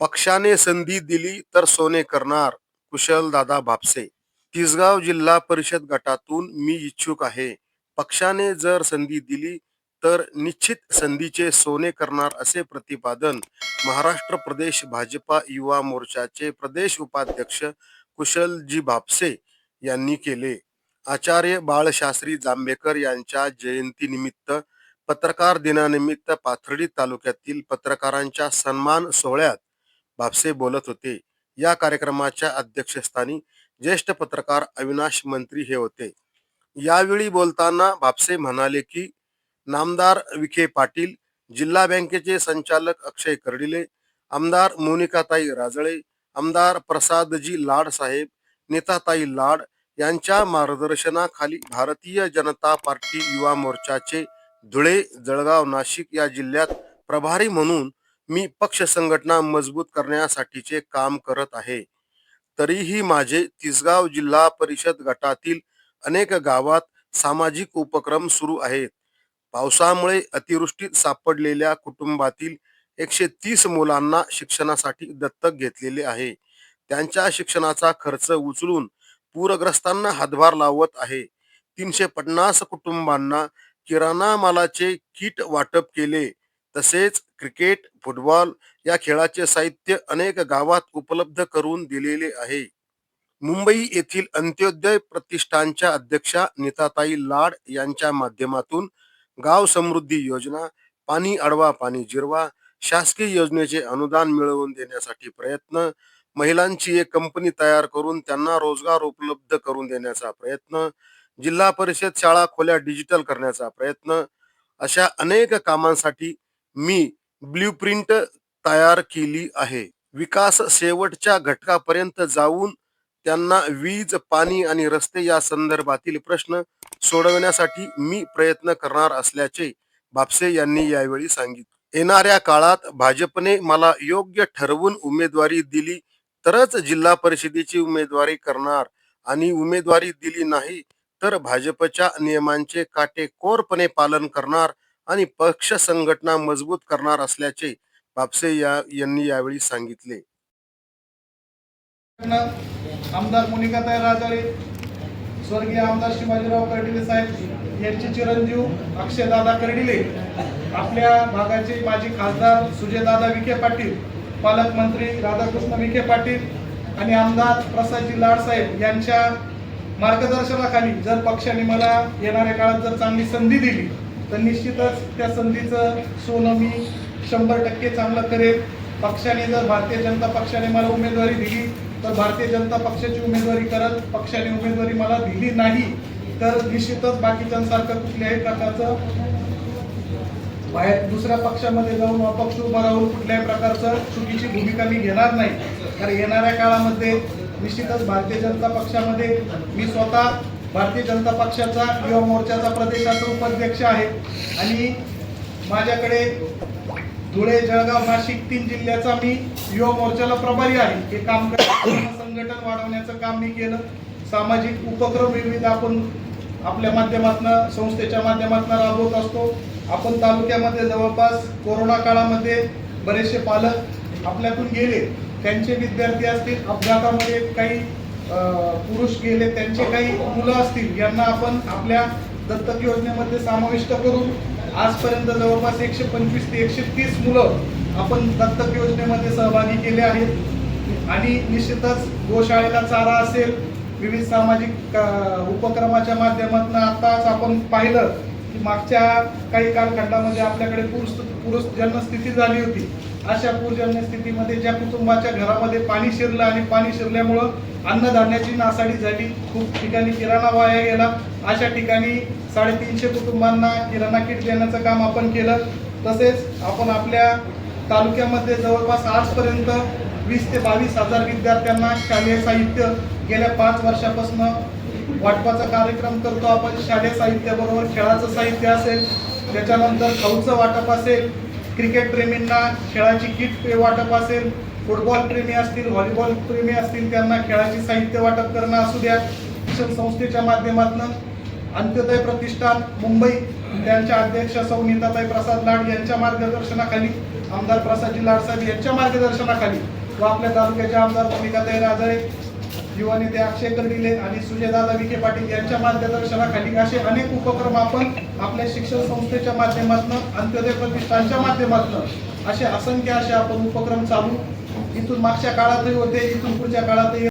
पक्षाने संधी दिली तर सोने करणार कुशल दादा भापसे तिसगाव जिल्हा परिषद गटातून मी इच्छुक आहे. पक्षाने जर संधी दिली तर निश्चित संधीचे सोने करणार असे प्रतिपादन महाराष्ट्र प्रदेश भाजपा युवा मोर्चाचे प्रदेश उपाध्यक्ष कुशलजी भापसे यांनी केले. आचार्य बाळशास्त्री जांभेकर यांच्या जयंतीनिमित्त पत्रकार दिनानिमित्त पाथर्डी तालुक्यातील पत्रकारांच्या सन्मान सोहळ्यात भापसे बोलत होते. या कार्यक्रमाच्या अध्यक्षस्थानी ज्येष्ठ पत्रकार अविनाश मंत्री हे होते. यावेळी बोलताना भापसे म्हणाले की नामदार विखे पाटील जिल्हा बँकेचे संचालक अक्षय कर्डिले आमदार मोनिकाताई राजळे आमदार प्रसादजी लाड साहेब नेताताई लाड यांच्या मार्गदर्शनाखाली भारतीय जनता पार्टी युवा मोर्चाचे धुळे जळगाव नाशिक या जिल्ह्यात प्रभारी म्हणून मी पक्ष संघटना मजबूत करण्यासाठीचे काम करत आहे. तरीही माझे तिसगाव जिल्हा परिषद गटातील अनेक गावात सामाजिक उपक्रम सुरू आहेत. पावसामुळे अतिवृष्टीत सापडलेल्या कुटुंबातील एकशे तीस मुलांना शिक्षणासाठी दत्तक घेतलेले आहे. त्यांच्या शिक्षणाचा खर्च उचलून पूरग्रस्तांना हातभार लावत आहे. तीनशे पन्नास कुटुंबांना किराणा मालाचे किट वाटप केले. तसेच क्रिकेट फुटबॉल या खेळाचे साहित्य अनेक गावात उपलब्ध करून दिलेले आहे. मुंबई येथील अंत्योदय प्रतिष्ठानच्या अध्यक्षा नीताताई लाड यांच्या माध्यमातून गाव समृद्धी योजना पाणी अडवा पाणी जिरवा शासकीय योजनेचे अनुदान मिळवून देण्यासाठी प्रयत्न महिलांची एक कंपनी तयार करून त्यांना रोजगार उपलब्ध करून देण्याचा प्रयत्न जिल्हा परिषद शाळा खोल्या डिजिटल करण्याचा प्रयत्न अशा अनेक कामांसाठी मी ब्ल्यूप्रिंट तयार केली आहे. विकास शेवटच्या घटकापर्यंत जाऊन त्यांना वीज पाणी आणि रस्ते या संदर्भातील प्रश्न सोडवण्यासाठी मी प्रयत्न करणार असल्याचे भापसे यांनी यावेळी सांगितले. येणाऱ्या काळात भाजपने मला योग्य ठरवून उमेदवारी दिली तरच जिल्हा परिषदेची उमेदवारी करणार आणि उमेदवारी दिली नाही तर भाजपच्या नियमांचे काटेकोरपणे पालन करणार आणि पक्ष संघटना मजबूत करणार असल्याचे बापसे या यांनी यावेळी सांगितले. आमदार मोनिकाताई राजाळे स्वर्गीय आमदार शिवाजीराव कर्डिले साहेब यांचे चिरंजीव अक्षयदादा कर्डिले आपल्या भागाचे माजी खासदार सुजयदादा विखे पाटील पालकमंत्री राधाकृष्ण विखे पाटील आणि आमदार प्रसादजी लाड साहेब यांच्या मार्गदर्शनाखाली जर पक्षाने मला येणाऱ्या काळात जर चांगली संधी दिली तर निश्चितच त्या संधीचं सोनं मी शंभर टक्के चांगलं करेल. पक्षाने जर भारतीय जनता पक्षाने मला उमेदवारी दिली तर भारतीय जनता पक्षाची उमेदवारी करत पक्षाने उमेदवारी मला दिली नाही तर निश्चितच बाकीच्यांसारखं कुठल्याही प्रकारचं बाहेर दुसऱ्या पक्षामध्ये जाऊन अपक्ष उभा राहून कुठल्याही प्रकारचं चुकीची भूमिका मी घेणार नाही. कारण येणाऱ्या काळामध्ये निश्चितच भारतीय जनता पक्षामध्ये मी स्वतः भारतीय जनता पक्षाचा युवा मोर्चाचा प्रदेशाचा उपाध्यक्ष आहे. आणि माझ्याकडे धुळे जळगाव नाशिक तीन जिल्ह्याचा मी युवा मोर्चाला प्रभारी आहे. हे काम संघटन वाढवण्याचं काम मी केलं. सामाजिक उपक्रम विविध आपण आपल्या माध्यमातून संस्थेच्या माध्यमातून राबवत असतो. आपण तालुक्यामध्ये जवळपास कोरोना काळामध्ये बरेचसे पालक आपल्यातून गेले. त्यांचे विद्यार्थी असतील अपघातामध्ये काही पुरुष गेले त्यांचे काही मुलं असतील यांना आपण आपल्या दत्तक योजनेमध्ये समाविष्ट करून आजपर्यंत जवळपास एकशे पंचवीस ते एकशे तीस मुलं आपण दत्तक योजनेमध्ये सहभागी केले आहेत. आणि निश्चितच गोशाळेला चारा असेल विविध सामाजिक उपक्रमाच्या माध्यमातून आताच आपण पाहिलं की मागच्या काही कालखंडामध्ये आपल्याकडे पुरुष पुरुष जन्मस्थिती झाली होती. अशा पूरजन्य स्थितीमध्ये ज्या कुटुंबाच्या घरामध्ये पाणी शिरलं आणि पाणी शिरल्यामुळं अन्नधान्याची नासाडी झाली. खूप ठिकाणी किराणा वाया गेला. अशा ठिकाणी साडेतीनशे कुटुंबांना किराणा किट देण्याचं काम आपण केलं. तसेच आपण आपल्या तालुक्यामध्ये जवळपास आजपर्यंत वीस ते बावीस हजार विद्यार्थ्यांना शालेय साहित्य गेल्या पाच वर्षापासून वाटपाचा कार्यक्रम करतो. आपण शालेय साहित्याबरोबर खेळाचं साहित्य असेल त्याच्यानंतर खाऊचं वाटप असेल क्रिकेट प्रेमींना खेळाची किट वाटप असेल फुटबॉल प्रेमी असतील व्हॉलीबॉल प्रेमी असतील त्यांना खेळाची साहित्य वाटप करणं असू द्या शिक्षण संस्थेच्या माध्यमातून. अंत्योदय प्रतिष्ठान मुंबई त्यांच्या अध्यक्ष सौ. नीताताई प्रसाद लाड यांच्या मार्गदर्शनाखाली आमदार प्रसादजी लाड साहेब यांच्या मार्गदर्शनाखाली व आपल्या तालुक्याच्या आमदार भूमिकाताई राजळे युवा नेते अक्षय कर्डिले आणि सुजयदादा विखे पाटील यांच्या मार्गदर्शनाखाली असे अनेक उपक्रम आपण आपल्या शिक्षण संस्थेच्या माध्यमातून अंत्योदय प्रतिष्ठानच्या माध्यमातून असे असंख्य असे आपण उपक्रम चालू. इथून मागच्या काळातही होते इथून पुढच्या काळातही